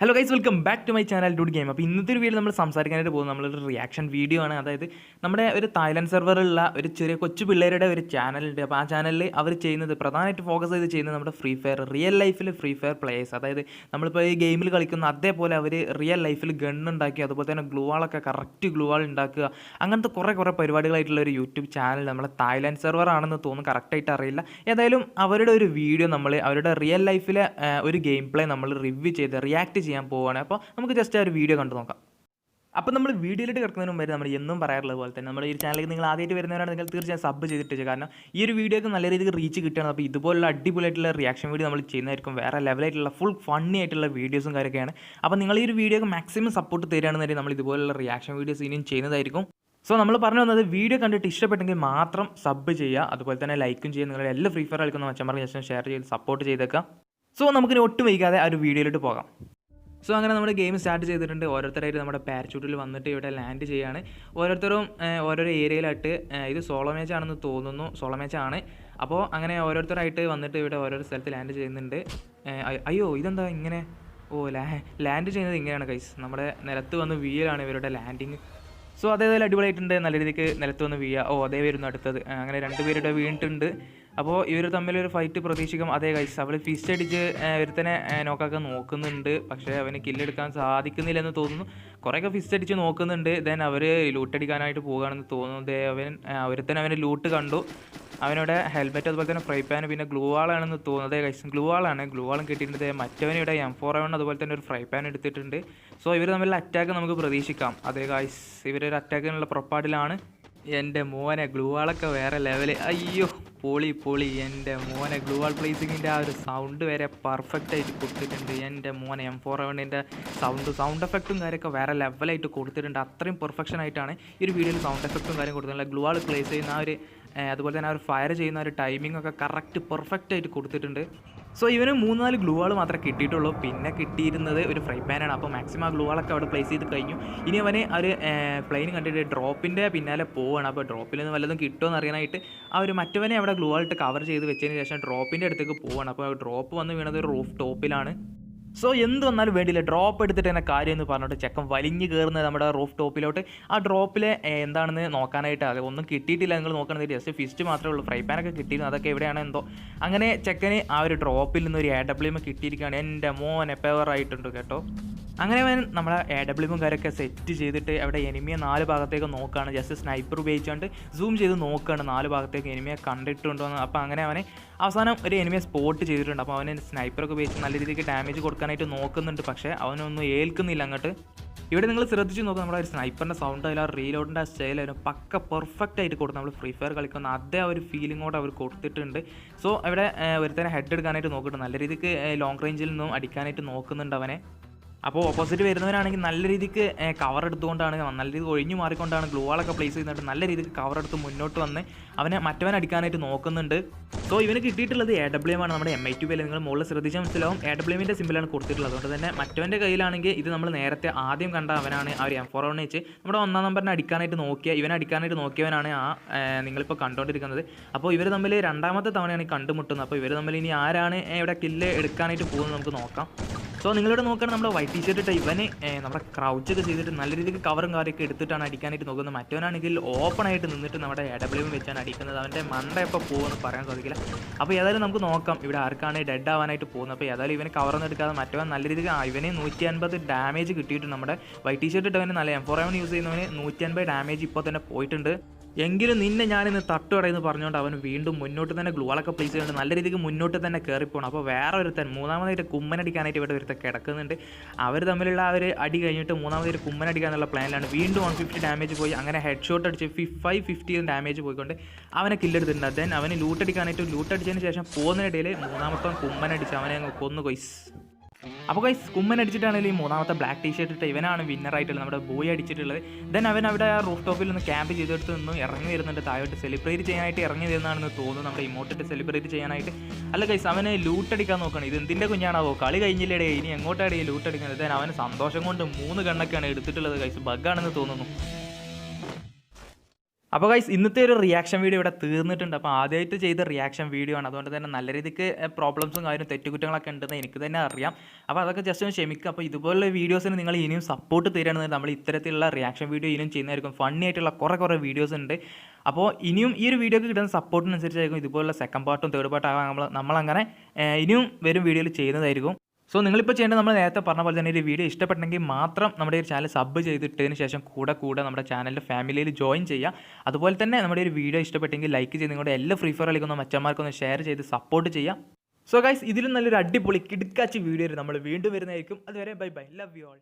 Hello guys welcome back to my channel dude game അപ്പോൾ ഇന്നത്തെ ഒരു വീഡിയോ നമ്മൾ സംസാരിക്കാനായിട്ട് പോകുന്നത് നമ്മളൊരു റിയാക്ഷൻ വീഡിയോ ആണ്. അതായത് നമ്മുടെ ഒരു തായ്ലൻഡ് സെർവറിലുള്ള ഒരു ചെറിയ കൊച്ചു പിള്ളേരുടെ ഒരു ചാനലുണ്ട് അപ്പോൾ ആ ചാനലിൽ അവർ ചെയ്യുന്നത് പ്രധാനമായിട്ട് ഫോക്കസ് ചെയ്ത് ചെയ്യുന്നത് നമ്മുടെ ഫ്രീ ഫയർ റിയൽ ലൈഫിൽ ഫ്രീ ഫയർ പ്ലേയേഴ്സ് അതായത് നമ്മളിപ്പോൾ ഈ ഗെയിമിൽ കളിക്കുന്ന അതേപോലെ അവർ റിയൽ ലൈഫിൽ ഗൺ ഉണ്ടാക്കി അതുപോലെ തന്നെ ഗ്ലൂവാളൊക്കെ കറക്റ്റ് ഗ്ലൂവാൾ ഉണ്ടാക്കുക. അങ്ങനത്തെ കുറേ കുറേ പരിപാടികളായിട്ടുള്ള ഒരു യൂട്യൂബ് ചാനൽ നമ്മളെ തായ്ലൻഡ് സെർവർ ആണെന്ന് തോന്നുന്നു. കറക്റ്റായിട്ട് അറിയില്ല. ഏതായാലും അവരുടെ ഒരു വീഡിയോ നമ്മൾ അവരുടെ റിയൽ ലൈഫിലെ ഒരു ഗെയിം പ്ലേ നമ്മൾ റിവ്യൂ ചെയ്ത് റിയാക്ട് ചെയ്യാൻ പോവുകയാണ് അപ്പോൾ നമുക്ക് ജസ്റ്റ് ആ ഒരു വീഡിയോ കണ്ടു നോക്കാം. അപ്പോൾ നമ്മൾ വീഡിയോയിലേക്ക് കിടക്കുന്നതിന് മുമ്പ് നമ്മൾ എന്നും പറയാറുള്ളത് പോലെ തന്നെ നമ്മൾ ഈ ചാനലിലേക്ക് നിങ്ങൾ ആദ്യമായിട്ട് വരുന്നവരാണ് നിങ്ങൾ തീർച്ചയായും സബ് ചെയ്തിട്ട്. കാരണം ഈ ഒരു വീഡിയോക്ക് നല്ല രീതിക്ക് റീച്ച് കിട്ടുകയാണ്. അപ്പോൾ ഇതുപോലുള്ള അടിപൊളിയായിട്ടുള്ള റിയാക്ഷൻ വീഡിയോ നമ്മൾ ചെയ്യുന്നതായിരിക്കും. വേറെ ലെവലായിട്ടുള്ള ഫുൾ ഫണ്ണി ആയിട്ടുള്ള വീഡിയോസും കാര്യമൊക്കെയാണ്. അപ്പോൾ നിങ്ങൾ ഈ ഒരു വീഡിയോക്ക് മാക്സിമം സപ്പോർട്ട് തരികയാണെന്നുണ്ടെങ്കിൽ നമ്മൾ ഇതുപോലുള്ള റിയാക്ഷൻ വീഡിയോസ് ഇനിയും ചെയ്യുന്നതായിരിക്കും. സോ നമ്മൾ പറഞ്ഞു വന്നത് വീഡിയോ കണ്ടിട്ട് ഇഷ്ടപ്പെട്ടെങ്കിൽ മാത്രം സബ് ചെയ്യുക. അതുപോലെ തന്നെ ലൈക്കും ചെയ്യുക. നിങ്ങളുടെ എല്ലാ ഫ്രീ ഫയർ കളിക്കുന്ന മച്ചന്മാർക്ക് ജസ്റ്റ് ഷെയർ ചെയ്ത് സപ്പോർട്ട് ചെയ്തേക്കാം സോ നമുക്കിനി ഒട്ടും വൈകാതെ ആ ഒരു വീഡിയോയിലോട്ട് പോകാം. സോ അങ്ങനെ നമ്മുടെ ഗെയിം സ്റ്റാർട്ട് ചെയ്തിട്ടുണ്ട്. ഓരോരുത്തരായിട്ട് നമ്മുടെ പാരച്യൂട്ടിൽ വന്നിട്ട് ഇവിടെ ലാൻഡ് ചെയ്യാണ്. ഓരോരുത്തരും ഓരോരോ ഏരിയയിലായിട്ട് ഇത് സോളോ മാച്ച് ആണെന്ന് തോന്നുന്നു. സോളോ മാച്ച് ആണ്. അപ്പോൾ അങ്ങനെ ഓരോരുത്തരായിട്ട് വന്നിട്ട് ഇവിടെ ഓരോരോ സ്ഥലത്ത് ലാൻഡ് ചെയ്യുന്നുണ്ട്. അയ്യോ ഇതെന്താ ഇങ്ങനെ? ഓ ലാൻഡ് ചെയ്യുന്നത് ഇങ്ങനെയാണ് കൈസ് നമ്മുടെ നിലത്ത് വന്ന് വീയലാണ് ഇവരുടെ ലാൻഡിങ് സോ അതേപോലെ അടിപൊളിയായിട്ടുണ്ട്. നല്ല രീതിക്ക് നിലത്ത് വന്ന് വീഴ. ഓ അതേ വരുന്നു അടുത്തത്. അങ്ങനെ രണ്ട് പേരുടെ വീണിട്ടുണ്ട്. അപ്പോൾ ഇവർ തമ്മിലൊരു ഫൈറ്റ് പ്രതീക്ഷിക്കും. അതേ കൈസ് അവൾ ഫിസ്റ്റ് അടിച്ച് ഒരുത്തനെ നോക്കാക്കാൻ നോക്കുന്നുണ്ട്. പക്ഷേ അവന് കില്ലെടുക്കാൻ സാധിക്കുന്നില്ലെന്ന് തോന്നുന്നു. കുറേയൊക്കെ ഫിസ്റ്റ് അടിച്ച് നോക്കുന്നുണ്ട്. ദെൻ അവർ ലൂട്ടടിക്കാനായിട്ട് പോകുകയാണെന്ന് തോന്നുന്നു. ദേ അവൻ ഒരുത്തൻ അവന്റെ ലൂട്ട് കണ്ടു. അവനോട് ഹെൽമെറ്റ് അതുപോലെ തന്നെ ഫ്രൈ പാൻ പിന്നെ ഗ്ലൂ ആളാണെന്ന് തോന്നുന്നത് കൈസ് ഗ്ലൂ ആളാണ് ഗ്ലൂ വാളും കിട്ടിയിട്ടുണ്ട്. ദേ മറ്റവനിവിടെ എം ഫോർ എവൺ അതുപോലെ തന്നെ ഒരു ഫ്രൈ പാൻ എടുത്തിട്ടുണ്ട്. സോ ഇവർ തമ്മിലുള്ള അറ്റാക്ക് നമുക്ക് പ്രതീക്ഷിക്കാം. അതേ കൈസ് ഇവരൊരു അറ്റാക്കിനുള്ള പുറപ്പാടിലാണ് എന്റെ മോനെ ഗ്ലൂ വാളൊക്കെ വേറെ ലെവൽ അയ്യോ. പൊളി പൊളി. എന്റെ മോനെ ഗ്ലൂവൽ പ്ലേസിങ്ങിന്റെ ആ ഒരു സൗണ്ട് വരെ പെർഫെക്റ്റ് ആയിട്ട് കൊടുത്തിട്ടുണ്ട്. എന്റെ മോനെ എം ഫോർ എവണിന്റെ സൗണ്ട് സൗണ്ട് എഫക്റ്റും കാര്യമൊക്കെ വേറെ ലെവലായിട്ട് കൊടുത്തിട്ടുണ്ട്. അത്രയും പെർഫെക്ഷൻ ആയിട്ടാണ് ഈ ഒരു വീഡിയോയിൽ സൗണ്ട് എഫക്റ്റും കാര്യം കൊടുത്തിട്ടുള്ളത്. ഗ്ലൂവാൾ പ്ലേസ് ചെയ്യുന്ന ആ ഒരു അതുപോലെ തന്നെ അവർ ഫയർ ചെയ്യുന്ന ഒരു ടൈമിംഗ് ഒക്കെ കറക്റ്റ് പെർഫെക്റ്റ് ആയിട്ട് കൊടുത്തിട്ടുണ്ട്. സോ ഇവന് മൂന്നാൽ നാല് ഗ്ലൂ വാൾ മാത്രമേ കിട്ടിയിട്ടുള്ളൂ. പിന്നെ കിട്ടിയിരുന്നത് ഒരു ഫ്രൈ പാനാണ് അപ്പോൾ മാക്സിമം ആ ഗ്ലൂ വാളൊക്കെ അവിടെ പ്ലേസ് ചെയ്ത് കഴിഞ്ഞു. ഇനി അവന് ഒരു പ്ലെയിൻ കണ്ടിട്ട് ഡ്രോപ്പിന്റെ പിന്നാലെ പോവുകയാണ് അപ്പോൾ ഡ്രോപ്പിൽ നിന്ന് വല്ലതും കിട്ടുമോ എന്ന് അറിയാനായിട്ട് ആ ഒരു മറ്റവനെ അവിടെ ഗ്ലൂ വാളിട്ട് കവർ ചെയ്ത് വെച്ചതിന് ശേഷം ഡ്രോപ്പിന്റെ അടുത്തേക്ക് പോവുകയാണ് അപ്പോൾ ഡ്രോപ്പ് വന്ന് വീണത് ഒരു റൂഫ് ടോപ്പിലാണ് സോ എന്ത് വന്നാലും വേണ്ടിയില്ല. ഡ്രോപ്പ് എടുത്തിട്ട് തന്നെ കാര്യം എന്ന് പറഞ്ഞിട്ട് ചെക്കൻ വലിഞ്ഞ് കയറുന്നത് നമ്മുടെ റൂഫ് ടോപ്പിലോട്ട് ആ ഡ്രോപ്പിലെ എന്താണെന്ന് നോക്കാനായിട്ട് അത് ഒന്നും കിട്ടിയിട്ടില്ല നിങ്ങൾ നോക്കണത് ജസ്റ്റ് ഫിസ്റ്റ് മാത്രമേ ഉള്ളൂ. ഫ്രൈ പാനൊക്കെ കിട്ടിയിരുന്നു. അതൊക്കെ എവിടെയാണ് എന്തോ. അങ്ങനെ ചെക്കന് ആ ഒരു ഡ്രോപ്പിൽ നിന്ന് ഒരു എ ഡബ്ല്യു എം കിട്ടിയിരിക്കുകയാണ്. എന്റെ മോൻ എപ്പവർ ആയിട്ടുണ്ട് കേട്ടോ. അങ്ങനെ അവൻ നമ്മളെ എ ഡബ്ല്യു എം കാര്യമൊക്കെ സെറ്റ് ചെയ്തിട്ട് അവിടെ എനിമിയെ നാല് ഭാഗത്തേക്ക് നോക്കുകയാണ് ജസ്റ്റ് സ്നൈപ്പർ ഉപയോഗിച്ചുകൊണ്ട് സൂം ചെയ്ത് നോക്കുകയാണ് നാല് ഭാഗത്തേക്ക് എനിമിയെ കണ്ടിട്ടുണ്ടോ എന്ന്. അപ്പോൾ അങ്ങനെ അവനെ അവസാനം ഒരു എനിമിയെ സ്പോട്ട് ചെയ്തിട്ടുണ്ട്. അപ്പോൾ അവന് സ്നൈപ്പറൊക്കെ ഉപയോഗിച്ച് നല്ല രീതിക്ക് ഡാമേജ് കൊടുക്കാനായിട്ട് നോക്കുന്നുണ്ട്. പക്ഷേ അവനൊന്നും ഏൽക്കുന്നില്ല അങ്ങോട്ട്. ഇവിടെ നിങ്ങൾ ശ്രദ്ധിച്ച് നോക്കുക നമ്മുടെ ഒരു സ്നൈപ്പറിന്റെ സൗണ്ട് അതിൽ ആ റീലോഡിന്റെ ആ സ്റ്റൈൽ അതിന് പക്ക പെർഫെക്റ്റ് ആയിട്ട് കൊടുത്തു നമ്മൾ ഫ്രീ ഫയർ കളിക്കുന്ന അതേ ഒരു ഫീലിങ്ങോട് അവർ കൊടുത്തിട്ടുണ്ട്. സോ ഇവിടെ ഒരുത്തനെ ഹെഡ് എടുക്കാനായിട്ട് നോക്കിയിട്ട് നല്ല രീതിക്ക് ലോങ് റേഞ്ചിൽ നിന്നും അടിക്കാനായിട്ട് നോക്കുന്നുണ്ട് അവനെ. അപ്പോൾ ഓപ്പോസിറ്റ് വരുന്നവരാണെങ്കിൽ നല്ല രീതിക്ക് കവർ എടുത്തുകൊണ്ടാണ് നല്ല രീതിക്ക് ഒഴിഞ്ഞു മാറിക്കൊണ്ടാണ് ഗ്ലൂ വാളൊക്കെ പ്ലേസ് ചെയ്യുന്നുണ്ട് നല്ല രീതിക്ക് കവർ എടുത്ത് മുന്നോട്ട് വന്ന് അവനെ മറ്റവൻ അടിക്കാനായിട്ട് നോക്കുന്നുണ്ട്. സോ ഇവന് കിട്ടിയിട്ടുള്ളത് എ ഡബ്ല്യു ആണ്. നമ്മുടെ എം ഐ ടു പേര് നിങ്ങൾ മുകളിൽ ശ്രദ്ധിച്ചാൽ മനസ്സിലാവും. എ ഡബ്ല്യു എമ്മിന്റെ സിമ്പിളാണ് കൊടുത്തിട്ടുള്ളത്. അതുകൊണ്ട് തന്നെ മറ്റവന്റെ കയ്യിലാണെങ്കിൽ ഇത് നമ്മൾ നേരത്തെ ആദ്യം കണ്ട അവനാണ് ഒരു എം ഫോർ വൺ വെച്ച് നമ്മുടെ ഒന്നാം നമ്പറിനെ അടിക്കാനായിട്ട് നോക്കിയ ഇവനെ അടിക്കാനായിട്ട് നോക്കിയവനാണ് ആ നിങ്ങളിപ്പോൾ കണ്ടുകൊണ്ടിരിക്കുന്നത് അപ്പോൾ ഇവർ തമ്മിൽ രണ്ടാമത്തെ തവണയാണ് കണ്ടുമുട്ടുന്നത്. അപ്പോൾ ഇവർ തമ്മിൽ ഇനി ആരാണ് ഇവിടെ കില്ല് എടുക്കാനായിട്ട് പോകുന്നത് നമുക്ക് നോക്കാം. സോ നിങ്ങളിവിടെ നോക്കുകയാണെങ്കിൽ നമ്മുടെ വൈറ്റ് ടീഷർട്ട് ഷർട്ട് ഇവന് നമ്മുടെ ക്രൗച്ചൊക്കെ ചെയ്തിട്ട് നല്ല രീതിക്ക് കവറും കാര്യമൊക്കെ എടുത്തിട്ടാണ് അടിക്കാനായിട്ട് നോക്കുന്നത്. മറ്റവനാണെങ്കിൽ ഓപ്പൺ ആയിട്ട് നിന്നിട്ട് നമ്മുടെ എ ഡബ്ല്യു വെച്ചാണ് അടിക്കുന്നത്. അവന്റെ മണ്ട എപ്പോൾ പോകുമെന്ന് പറയാൻ സാധിക്കില്ല. അപ്പോൾ ഏതായാലും നമുക്ക് നോക്കാം ഇവിടെ ആർക്കാണ് ഡെഡ് ആവാനായിട്ട് പോകുന്നത്. അപ്പോൾ ഏതായാലും ഇവന് കവറൊന്നും എടുക്കാതെ മറ്റവൻ നല്ല രീതിക്ക് ഇവനെ നൂറ്റി അൻപത് ഡാമേജ് കിട്ടിയിട്ട് നമ്മുടെ വൈറ്റ് ടീഷർട്ട് ഇട്ടവന് നല്ല എം ഫോർ എവൻ യൂസ് ചെയ്യുന്നവന് നൂറ്റി അൻപത് ഡാമേജ് ഇപ്പോൾ തന്നെ പോയിട്ടുണ്ട്. എങ്കിലും നിന്നെ ഞാനിന്ന് തട്ടുകടയെന്ന് പറഞ്ഞുകൊണ്ട് അവൻ വീണ്ടും മുന്നോട്ട് തന്നെ ഗ്ലൂളൊക്കെ പ്ലേസ് ചെയ്യുന്നുണ്ട് നല്ല രീതിക്ക് മുന്നോട്ട് തന്നെ കയറിപ്പോണം അപ്പോൾ വേറെ ഒരുത്തൻ മൂന്നാമതായിട്ട് കുമ്മനടിക്കാനായിട്ട് ഇവിടെ ഒരുത്തൻ കിടക്കുന്നുണ്ട്. അവർ തമ്മിലുള്ള ആ ഒരു അടി കഴിഞ്ഞിട്ട് മൂന്നാമതായിട്ട് കുമ്മനടിക്കാന്നുള്ള പ്ലാനിലാണ് വീണ്ടും വൺ ഫിഫ്റ്റി ഡാമേജ് പോയി. അങ്ങനെ ഹെഡ് ഷോട്ട് അടിച്ച് ഫൈവ് ഫിഫ്റ്റി ഡാമേജ് പോയിക്കൊണ്ട് അവനെ കില്ലെടുത്തിട്ടുണ്ട് ദെൻ അവന് ലൂട്ടടിക്കാനായിട്ട് ലൂട്ടടിച്ചതിന് ശേഷം പോകുന്നതിനിടയിൽ മൂന്നാമത്തെ കുമ്മനടിച്ച് അവനെ കൊന്നു. കൊയ്സ് അപ്പോൾ ഗൈസ് കുമ്മൻ അടിച്ചിട്ടാണെങ്കിൽ ഈ മൂന്നാമത്തെ ബ്ലാക്ക് ടീ ഷർട്ട് ഇട്ട് ഇവനാണ് വിന്നറായിട്ടുള്ളത് നമ്മുടെ ബോയ് അടിച്ചിട്ടുള്ളത്. ദെൻ അവൻ അവിടെ ആ റൂഫ് ടോപ്പിൽ നിന്ന് ക്യാമ്പ് ചെയ്തെടുത്ത് നിന്നും. ഇറങ്ങി വരുന്നുണ്ട് താഴോട്ട്. സെലിബ്രേറ്റ് ചെയ്യാനായിട്ട് ഇറങ്ങി വരുന്നതാണെന്ന് തോന്നുന്നു. നമ്മുടെ ഇമോട്ടിട്ട് സെലിബ്രേറ്റ് ചെയ്യാനായിട്ട്. അല്ല ഗൈസ് അവന് ലൂട്ട് അടിക്കാൻ നോക്കണം. ഇത് എന്തിന്റെ കുഞ്ഞാണാവോ? കളി കഴിഞ്ഞില്ലേടേ. ഇനി എങ്ങോട്ടാണ് ഈ ലൂട്ട് അടിക്കുന്നത്? ദെൻ അവന് സന്തോഷം കൊണ്ട് മൂന്ന് കണ്ണൊക്കെയാണ് എടുത്തിട്ടുള്ളത് ഗൈസ് ബഗ്ഗാണെന്ന് തോന്നുന്നു. അപ്പോൾ ഗൈസ് ഇന്നത്തെ ഒരു റിയാക്ഷൻ വീഡിയോ ഇവിടെ തീർന്നിട്ടുണ്ട്. അപ്പോൾ ആദ്യമായിട്ട് ചെയ്ത റിയാക്ഷൻ വീഡിയോ ആണ്. അതുകൊണ്ട് തന്നെ നല്ല രീതിക്ക് പ്രോബ്ലംസും കാര്യം തെറ്റുകുറ്റങ്ങളൊക്കെ ഉണ്ടെന്ന് എനിക്ക് തന്നെ അറിയാം. അപ്പോൾ അതൊക്കെ ജസ്റ്റ് ഒന്ന് ക്ഷമിക്കുക. അപ്പോൾ ഇതുപോലുള്ള വീഡിയോസിന് നിങ്ങൾ ഇനിയും സപ്പോർട്ട് തരികയാണെന്ന് നമ്മൾ ഇത്തരത്തിലുള്ള റിയാക്ഷൻ വീഡിയോ ഇനിയും ചെയ്യുന്നതായിരിക്കും. ഫണ്ണി ആയിട്ടുള്ള കുറേ കുറേ വീഡിയോസ് ഉണ്ട്. അപ്പോൾ ഇനിയും ഈ ഒരു വീഡിയോക്ക് കിട്ടുന്ന സപ്പോർട്ടിനനുസരിച്ചായിരിക്കും ഇതുപോലുള്ള സെക്കൻഡ് പാർട്ടും തേർഡ് പാർട്ടും നമ്മൾ നമ്മളങ്ങനെ ഇനിയും വരും വീഡിയോയിൽ ചെയ്യുന്നതായിരിക്കും. സോ നിങ്ങളിപ്പോൾ ചെയ്യേണ്ടത് നമ്മൾ നേരത്തെ പറഞ്ഞ പോലെ തന്നെ ഈ വീഡിയോ ഇഷ്ടപ്പെട്ടെങ്കിൽ മാത്രം നമ്മുടെ ഒരു ചാനൽ സബ് ചെയ്തിട്ടതിന് ശേഷം കൂടെ കൂടെ നമ്മുടെ ചാനലിന്റെ ഫാമിലിയിൽ ജോയിൻ ചെയ്യുക. അതുപോലെ തന്നെ നമ്മുടെ ഒരു വീഡിയോ ഇഷ്ടപ്പെട്ടെങ്കിൽ ലൈക്ക് ചെയ്ത് നിങ്ങളുടെ എല്ലാ ഫ്രീ ഫയർ കളിക്കുന്ന മച്ചന്മാർക്കൊന്ന് ഷെയർ ചെയ്ത് സപ്പോർട്ട് ചെയ്യാം സോ ഗൈസ് ഇതിലും നല്ലൊരു അടിപൊളി കിടുക്കാച്ച് വീഡിയോ നമ്മൾ വീണ്ടും വരുന്നതായിരിക്കും. അതുവരെ bye bye love you all